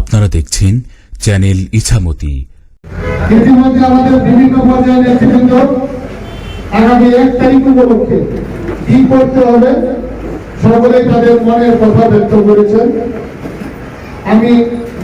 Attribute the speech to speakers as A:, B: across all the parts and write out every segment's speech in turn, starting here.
A: আপনারা দেখছেন চ্যানেল ইছামতি।
B: ইতিমধ্যে আমাদের বিভিন্ন পর্যায়ে নেতৃবৃন্দ আগামী এক তারিখ উপলক্ষে কি করতে হবে সকলে তাদের মনের কথা ব্যক্ত করেছেন। আমি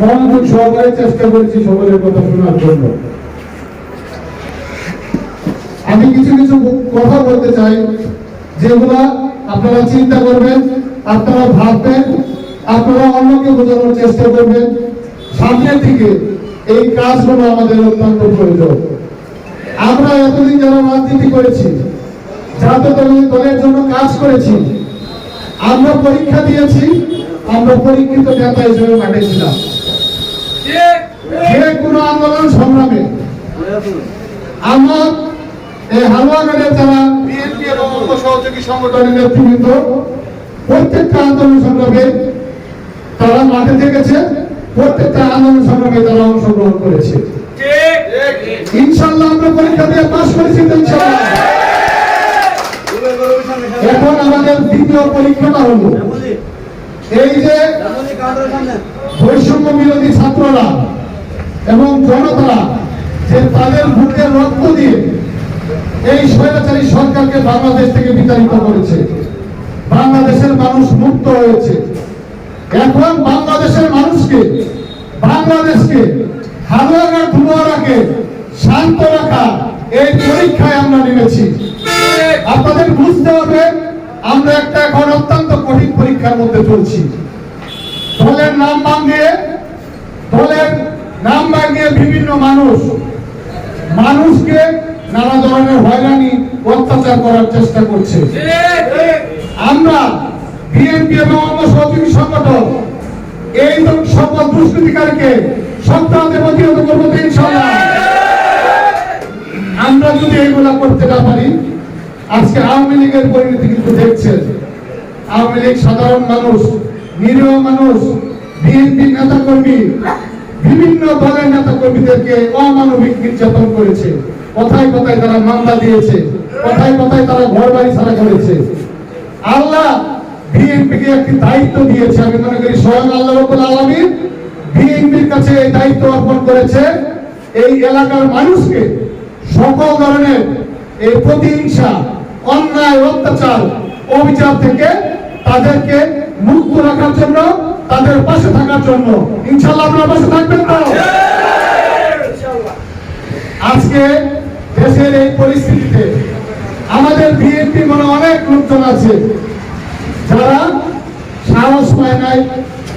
B: মনোযোগ সহকারে চেষ্টা করেছি সকলের কথা শোনার জন্য। আমি কিছু কিছু কথা বলতে চাই, যেগুলা আপনারা চিন্তা করবেন, আপনারা ভাববেন, আপনারা অন্যকে বোঝানোর চেষ্টা করবেন। সামনের দিকে এই কাজগুলো আমাদের অত্যন্ত প্রয়োজন। আমরা এতদিন যারা রাজনীতি করেছি জাতীয় দলের দলের জন্য কাজ করেছি, আমরা পরীক্ষা দিয়েছি, আমরা পরীক্ষিত নেতা হিসেবে মাঠে ছিলাম যে কোনো আন্দোলন সংগ্রামে আমার এই হালুয়াঘাটের যারা বিএনপি এবং সহযোগী সংগঠনের নেতৃবৃন্দ, প্রত্যেকটা আন্দোলন সংগ্রামে তারা মাঠে থেকেছে। প্রত্যেকটা আন্দোলন সংগ্রামে তারা অংশগ্রহণ করেছে। ইনশাল্লাহ আমরা পরীক্ষা দিয়ে করেছি এখন আমাদের দ্বিতীয় পরীক্ষাটা হলো। এই যে বৈষম্য বিরোধী ছাত্ররা এবং জনতারা যে তাদের বুকের রক্ত দিয়ে এই স্বৈরাচারী সরকারকে বাংলাদেশ থেকে বিতাড়িত করেছে। বাংলাদেশের মানুষ মুক্ত হয়েছে। এখন বাংলাদেশের মানুষকে, বাংলাদেশকে হালুয়াঘাট ধুলোয়ারাকে শান্ত রাখা এই পরীক্ষায় আমরা নেমেছি। আপনাদের বুঝতে হবে, আমরা একটা এখন অত্যন্ত কঠিন পরীক্ষার মধ্যে চলছি। দলের নাম ভাঙিয়ে, দলের নাম ভাঙিয়ে বিভিন্ন মানুষ, মানুষকে নানা ধরনের হয়রানি, অত্যাচার করার চেষ্টা করছে। আমরা বিএনপি এবং অঙ্গ সহযোগী সংগঠন, এই সকল দুষ্কৃতিকারীকে সপ্তাহে প্রতিহত করব আমরা যদি এইগুলা করতে না পারি, আজকে আওয়ামী লীগের পরিণতি কিন্তু দেখছেন। আওয়ামী লীগ সাধারণ মানুষ, নিরীহ মানুষ, বিএনপি নেতা কর্মী বিভিন্ন দলের নেতা কর্মীদেরকে অমানবিক নির্যাতন করেছে। কথায় কথায় তারা মামলা দিয়েছে, কথায় কথায় তারা ঘর বাড়ি ছাড়া করেছে। আল্লাহ বিএনপি কে একটি দায়িত্ব দিয়েছে, আমি মনে করি স্বয়ং আল্লাহ রব্বুল আলামিন বিএনপির কাছে এই দায়িত্ব অর্পণ করেছে। এই এলাকার মানুষকে সকল ধরনের এই প্রতিহিংসা, অন্যায়, অত্যাচার, অবিচার থেকে তাদেরকে মুক্ত রাখার জন্য, তাদের পাশে থাকার জন্য। ইনশাল্লাহ আপনার পাশে থাকবেন তো? আজকে দেশের এই পরিস্থিতিতে আমাদের বিএনপি মনে অনেক লোকজন আছে। সাহস পায় নাই।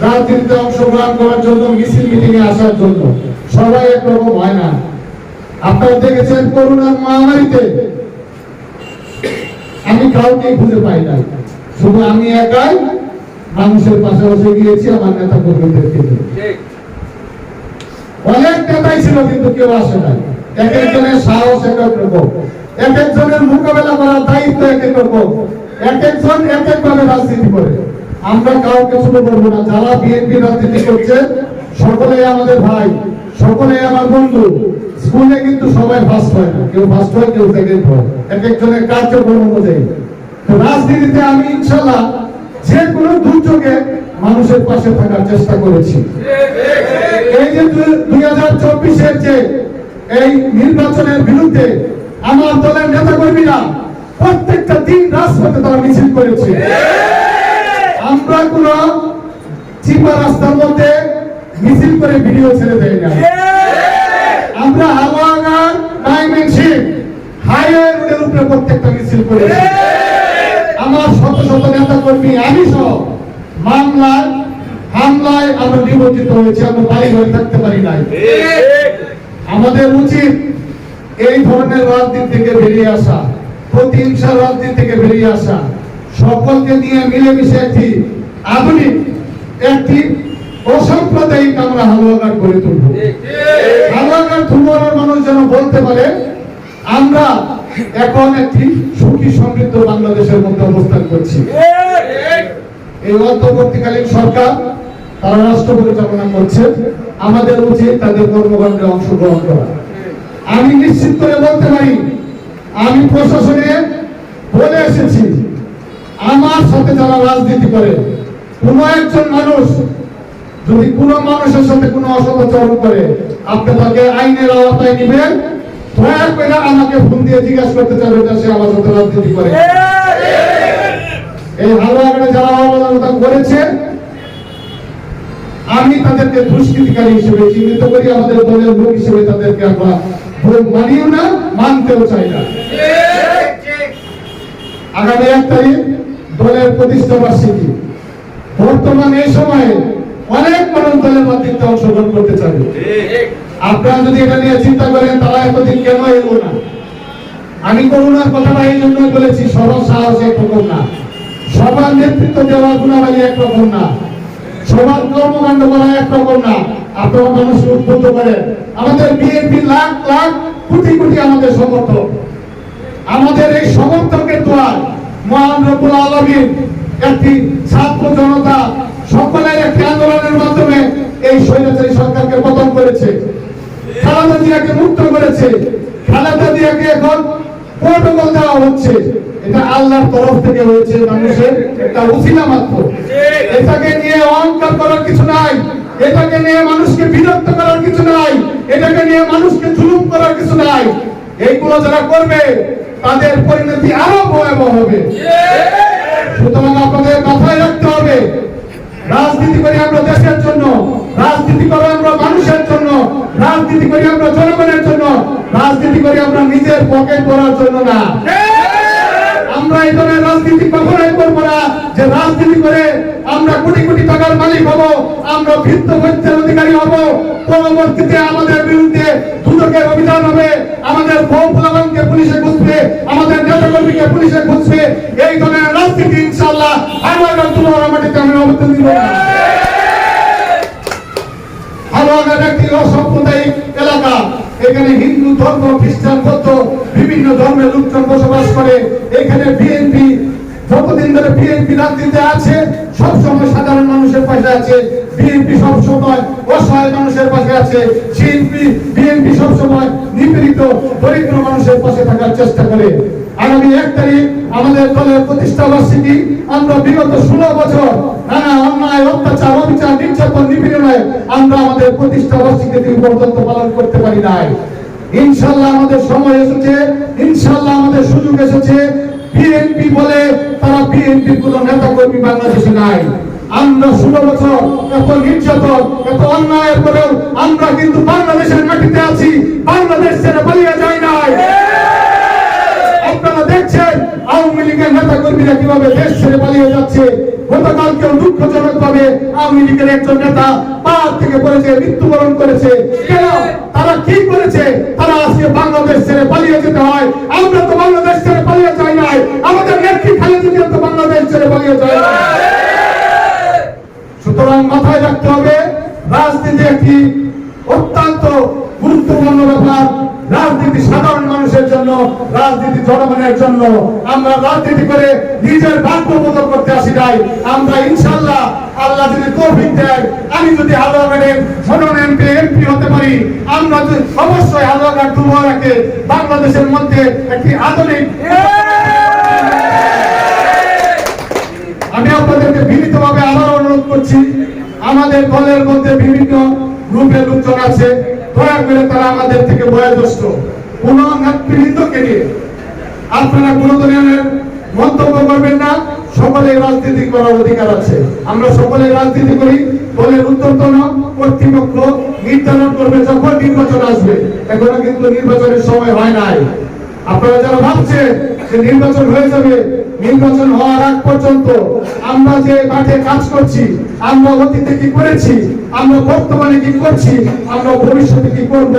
B: রাজনীতিতে অংশগ্রহণ করার জন্য, মিছিল মিটিং এ আসার জন্য। সবাই একরকম হয় না। আপনারা দেখেছেন করোনার মহামারীতে আমি কাউকে খুঁজে পাই নাই। শুধু আমি একাই মানুষের পাশাপাশি গিয়েছি আমার নেতা কর্মীদেরকে। অনেক নেতাই ছিল, কিন্তু কেউ আসে নাই। এক একজনের সাহস এক এক রকম। এক একজনের মোকাবেলা করার দায়িত্ব এক এক রকম। এক একজন এক এক ভাবে রাজনীতি করে। আমরা কাউকে ছোট করব না। যারা বিএনপি রাজনীতি করছে, সকলেই আমাদের ভাই, সকলেই আমার বন্ধু। স্কুলে কিন্তু সবাই ফার্স্ট হয় না। কেউ ফার্স্ট হয়, কেউ সেকেন্ড হয়। এক একজনের কার্যক্রম অনুযায়ী। তো রাজনীতিতে আমি ইনশাল্লাহ যে কোনো দুর্যোগে মানুষের পাশে থাকার চেষ্টা করেছি। এই যে দুই হাজার চব্বিশের যে এই নির্বাচনের বিরুদ্ধে আমার দলের নেতা কর্মীরা প্রত্যেকটা দিন রাজপথে তারা মিছিল করেছে। আমরা কোন চিপা রাস্তার মধ্যে মিছিল করে ভিডিও ছেড়ে দেয় না। আমরা হাওয়াগার ডাইমেনশিপ উপরে প্রত্যেকটা মিছিল করেছি। আমার শত শত নেতা কর্মী আমি সহ মামলায় হামলায় আমরা নিবন্ধিত হয়েছি, আমরা বাড়ি থাকতে পারি নাই। আমাদের উচিত এই ধরনের রাজনীতি থেকে বেরিয়ে আসা প্রতিহিংসা রাজনীতি থেকে বেরিয়ে আসা। সকলকে নিয়ে মিলেমিশে একটি আধুনিক, একটি অসাম্প্রদায়িক আমরা হালুয়াঘাট গড়ে তুলব। হালুয়াঘাট ধুমরার মানুষ যেন বলতে পারে, আমরা এখন একটি সুখী সমৃদ্ধ বাংলাদেশের মধ্যে অবস্থান করছি। এই অন্তর্বর্তীকালীন সরকার, তারা রাষ্ট্র পরিচালনা করছে, আমাদের উচিত তাদের কর্মকাণ্ডে অংশগ্রহণ করা। আমি নিশ্চিত করে বলতে পারি, আমি প্রশাসনে বলে এসেছি আমার সাথে যারা রাজনীতি করে কোন একজন মানুষ যদি কোনো মানুষের সাথে কোনো অসদাচরণ করে আপনি তাকে আইনের আওতায় নিবেন দয়া করে আমাকে ফোন দিয়ে জিজ্ঞাসা করতে চাবে সে আমার সাথে রাজনীতি করে। এই যারা অবদানতা করেছে আমি তাদেরকে দুষ্কৃতিকারী হিসেবে চিহ্নিত করি আমাদের দলের লোক হিসেবে তাদেরকে আমরা মানিও না মানতেও চাই না। আগামী এক তারিখ দলের প্রতিষ্ঠা বার্ষিকী। বর্তমান এই সময়ে অনেক মানুষ দলের নেতৃত্বে অংশগ্রহণ করতে চাবে আপনারা যদি এটা নিয়ে চিন্তা করেন, তারা এতদিন কেন এলো না? আমি করুণার কথাটা এই জন্যই বলেছি, সবার সাহস একরকম না। সবার নেতৃত্ব দেওয়ার গুণাবলী একরকম না। সবার কর্মকাণ্ড করা একরকম না। আপনারা মানুষকে উদ্বুদ্ধ করেন। আমাদের বিএনপি লাখ লাখ, কোটি কোটি আমাদের সমর্থক। আমাদের এই সমর্থকের দোয়ার মহান রব্বুল আলমীর একটি ছাত্র জনতা সকলের একটি আন্দোলনের মাধ্যমে এই স্বৈরাচারী সরকারকে পতন করেছে। খালেদা জিয়াকে মুক্ত করেছে। খালেদা জিয়াকে এখন প্রোটোকল দেওয়া হচ্ছে। এটা আল্লাহর তরফ থেকে হয়েছে মানুষের একটা উসিলা মাত্র। এটাকে নিয়ে অহংকার করার কিছু নাই। এটাকে নিয়ে মানুষকে বিরক্ত করার কিছু নাই। এটাকে নিয়ে মানুষকে জুলুম করার কিছু নাই। এইগুলো যারা করবে তাদের পরিণতি আরও ভয়াবহ হবে। সুতরাং আপনাদের মাথায় রাখতে হবে, রাজনীতি করি আমরা দেশের জন্য, রাজনীতি করি আমরা মানুষের জন্য, রাজনীতি করি আমরা জনগণের জন্য, রাজনীতি করি আমরা নিজের পকেট করার জন্য না। আমরা এই ধরনের রাজনীতি কখনোই করব না। যে রাজনীতি করে আমরা কোটি কোটি টাকার মালিক হব, আমরা ভিত্ত ভৈত্যের অধিকারী হব। পরবর্তীতে আমাদের বিরুদ্ধে দুদকের অভিযান হবে। আমাদের বউ পুলিশে খুঁজবে, আমাদের নেতাকর্মীকে পুলিশে খুঁজবে। এই ধরনের রাজনীতি ইনশাল্লাহ আমার তোমার মাটিতে আমি অবদান দিব না হালুয়াঘাট একটি অসাম্প্রদায়িক এলাকা। এখানে হিন্দু ধর্ম, খ্রিস্টান বৌদ্ধ বিভিন্ন ধর্মের লোকজন বসবাস করে। এখানে বিএনপি যতদিন ধরে বিএনপি রাজনীতিতে আছে, সবসময় সাধারণ মানুষের পাশে আছে। বিএনপি সবসময় অসহায় মানুষের পাশে আছে। শিল্পী বিএনপি সবসময় নিপীড়িত, দরিদ্র মানুষের পাশে থাকার চেষ্টা করে। আগামী এক তারিখ আমাদের দলের প্রতিষ্ঠা বার্ষিকী। আমরা বিগত ষোলো বছর নানা অন্যায়, অত্যাচার, অবিচার, নির্যাতন নিপীড়নে আমরা আমাদের প্রতিষ্ঠা বার্ষিকী দিন পর্যন্ত পালন করতে পারি নাই। ইনশাল্লাহ আমাদের সময় এসেছে, ইনশাল্লাহ আমাদের সুযোগ এসেছে। বিএনপি বলে তারা বিএনপির কোন নেতা কর্মী বাংলাদেশে নাই। আমরা ষোলো বছর এত নির্যাতন, এত অন্যায়ের পরেও আমরা কিন্তু বাংলাদেশের মাটিতে আছি। বাংলাদেশ ছেড়ে পালিয়ে যায় নাই। আপনারা দেখছেন, আওয়ামী লীগের নেতা কর্মীরা কীভাবে দেশ ছেড়ে পালিয়ে যাচ্ছে, গতকালকেও দুঃখজনক ভাবে আওয়ামী লীগের একজন নেতা পাহাড় থেকে পড়েছে, মৃত্যুবরণ করেছে। কেন? তারা কি করেছে? তারা আজকে বাংলাদেশ ছেড়ে পালিয়ে যেতে হয়। আমরা তো বাংলাদেশ ছেড়ে পালিয়ে যাই নাই। আমাদের নেত্রী খালেদা জিয়া তো বাংলাদেশ ছেড়ে পালিয়ে যায় না সুতরাং মাথায় রাখতে হবে, রাজনীতি একটি অত্যন্ত গুরুত্বপূর্ণ ব্যাপার। রাজনীতি সাধারণ মানুষের জন্য, রাজনীতি জনগণের জন্য। আমরা রাজনীতি করে নিজের ভাগ্য মতো করতে আসি নাই। আমরা ইনশাল্লাহ আল্লাহ যদি তৌফিক দেয়, আমি যদি হালুয়াঘাটের মনোনয়ন এমপি এমপি হতে পারি, আমরা যদি অবশ্যই হালুয়াঘাট দুর্গাকে বাংলাদেশের মধ্যে একটি আধুনিক আমি আপনাদেরকে বিনীতভাবে আবার অনুরোধ করছি, আমাদের দলের মধ্যে বিভিন্ন গ্রুপের লোকজন আছে। দয়া করে তারা আমাদের থেকে বয়োজ্যেষ্ঠ। কোন নেতৃবৃন্দকে নিয়ে আপনারা কোন ধরনের মন্তব্য করবেন না, সকলে রাজনীতি করার অধিকার আছে। আমরা সকলে রাজনীতি করি, দলের উত্তরতন কর্তৃপক্ষ নির্ধারণ করবে যখন নির্বাচন আসবে। এখনও কিন্তু নির্বাচনের সময় হয় নাই। আপনারা যারা ভাবছেন যে নির্বাচন হয়ে যাবে নির্বাচন হওয়ার আগ পর্যন্ত আমরা যে মাঠে কাজ করছি, আমরা অতীতে কি করেছি, আমরা বর্তমানে কি করছি, আমরা ভবিষ্যতে কি করব,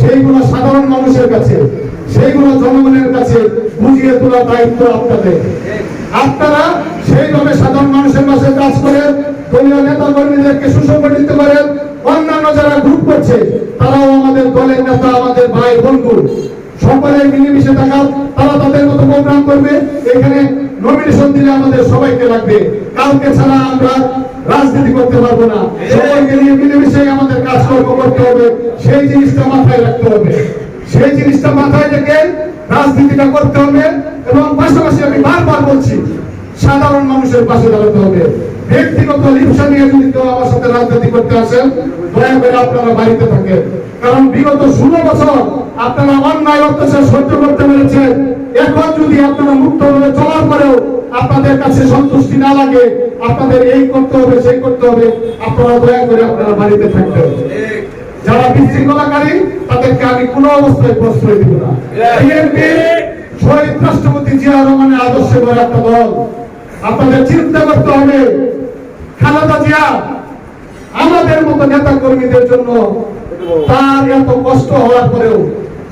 B: সেইগুলো সাধারণ মানুষের কাছে, সেইগুলো জনগণের কাছে বুঝিয়ে তোলার দায়িত্ব আপনাদের। আপনারা সেইভাবে সাধারণ মানুষের পাশে কাজ করেন দলীয় নেতা কর্মীদেরকে সুসংগঠিত করেন অন্যান্য যারা গ্রুপ করছে, তারাও আমাদের দলের নেতা, আমাদের ভাই, বন্ধু, সকলে মিলেমিশে থাকা তারা নমিনেশন দিলে আমাদের সবাইকে লাগবে কাউকে ছাড়া আমরা রাজনীতি করতে পারব না। সবাইকে নিয়ে মিলেমিশে আমাদের কাজকর্ম করতে হবে। সেই জিনিসটা মাথায় রাখতে হবে। সেই জিনিসটা মাথায় রেখে রাজনীতিটা করতে হবে এবং পাশাপাশি আমি বারবার বলছি, সাধারণ মানুষের পাশে দাঁড়াতে হবে। ব্যক্তিগত লিপসা নিয়ে যদি কেউ আমার সাথে রাজনীতি করতে আসেন দয়া করে আপনারা বাড়িতে থাকেন। কারণ বিগত ষোলো বছর আপনারা অন্যায় অত্যাচার সহ্য করতে পেরেছেন। এখন যদি আপনারা মুক্তভাবে চলার পরেও আপনাদের কাছে সন্তুষ্টি না লাগে, আপনাদের এই করতে হবে, সেই করতে হবে। আপনারা দয়া করে আপনারা বাড়িতে থাকবেন। যারা বিশৃঙ্খলাকারী, তাদেরকে আমি কোনো অবস্থায় প্রশ্রয় দিব না। শহীদ রাষ্ট্রপতি জিয়া রহমানের আদর্শে একটা দল। আপনাদের চিন্তা করতে হবে, খালেদা জিয়া আমাদের মতো নেতা কর্মীদের জন্য তার এত কষ্ট হওয়ার পরেও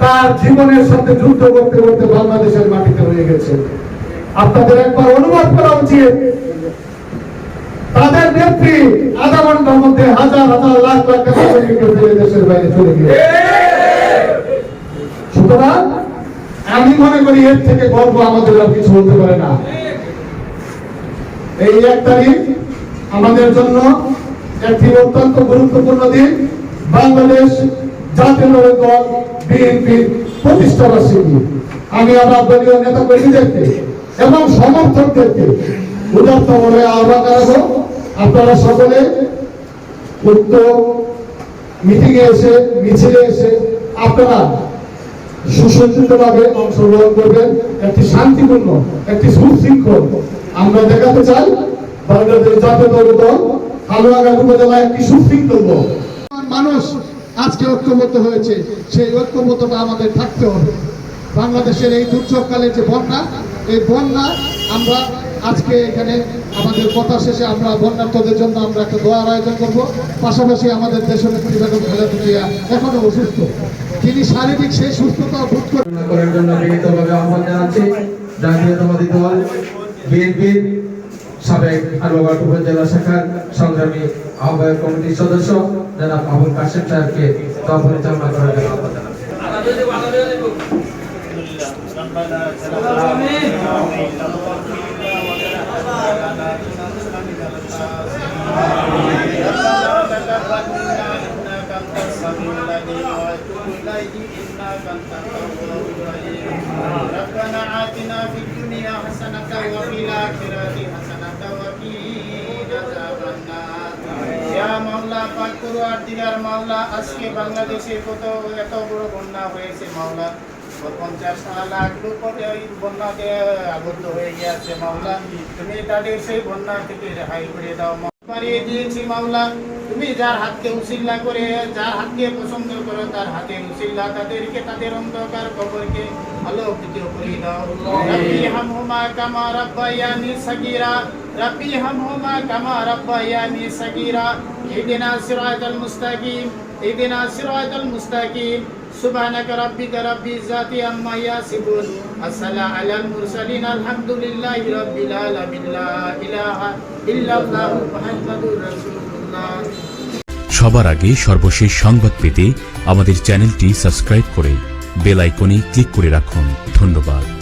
B: তার জীবনের সাথে যুদ্ধ করতে করতে বাংলাদেশের মাটিতে হয়ে গেছে। আপনাদের একবার অনুবাদ করা উচিত। তাদের নেত্রী আধা ঘণ্টার মধ্যে হাজার হাজার, লাখ লাখ টাকা দেশের বাইরে চলে গিয়ে। সুতরাং আমি মনে করি এর থেকে গর্ব আমাদের আর কিছু হতে পারে না। এই এক তারিখ আমাদের জন্য একটি অত্যন্ত গুরুত্বপূর্ণ দিন। বাংলাদেশ জাতীয় দল, বিএনপির প্রতিষ্ঠা বার্ষিকী আমি আমার দলীয় নেতা কর্মীদেরকে এবং সমর্থকদেরকে উদাত্ত বলে আহ্বান জানাব। আপনারা সকলে উক্ত মিটিং এ এসে, মিছিলে এসে আপনারা সুসজ্জিতভাবে অংশগ্রহণ করবেন। একটি শান্তিপূর্ণ, একটি সুশৃঙ্খল আমরা দেখাতে চাই। বাংলাদেশ জাতীয় দল দল হালুয়াঘাট উপজেলা একটি সুশৃঙ্খল দল। মানুষ আজকে ঐক্যবদ্ধ হয়েছে। সেই ঐক্যবদ্ধতা আমাদের থাকতে হবে। বাংলাদেশের এই দুর্যোগকালে যে বন্যা এই বন্যা, আমরা আজকে এখানে আমাদের কথা শেষে আমরা বন্যার্থদের জন্য আমরা একটা দোয়ার আয়োজন করব। পাশাপাশি আমাদের দেশের বেগম খালেদা জিয়া এখনও অসুস্থ। তিনি শারীরিক সেই সুস্থতা বোধ করে
C: করার জন্য দল সাবেক আলুঘাট উপজেলা শাখার সংগ্রামী আহ্বায়ক কমিটির সদস্য জনাব আবুল কাশেম সাহেবকে তা পরিচালনা করার জন্য
D: ربنا آتنا في الدنيا حسنة وفي الآخرة حسنة وقنا عذاب النار ইয়া মাওলা পাক করো আর দিগার মাওলা আজকে বাংলাদেশে কত এত বড় বন্যা হয়েছে মাওলা পঞ্চাশ লাখ লোক এই বন্যাতে আবদ্ধ হয়ে গিয়েছে মাওলা। তুমি তাদের সেই বন্যা থেকে রেহাই করে দাও পারিয়ে দিয়েছি মাওলা। তুমি যার হাতকে উসিল্লা করে যার হাতকে পছন্দ করো তার হাতে উসিল্লা তাদেরকে তাদের অন্ধকার কবরকে আলোকিত করে দাও। রব্বি হামহুমা কামা রাব্বায়ানি সাগীরা। রব্বি হামহুমা কামা রাব্বায়ানি সাগীরা। ইহদিনা সিরাতাল মুস্তাকিম ইহদিনা সিরাতাল মুস্তাকিম। سبحانك ربك رب العزة عما يصفون السلام على المرسلين الحمد لله رب العالمين لا إله إلا الله محمد رسول الله
A: সবার আগে সর্বশেষ সংবাদ পেতে আমাদের চ্যানেলটি সাবস্ক্রাইব করে বেল আইকনে ক্লিক করে রাখুন ধন্যবাদ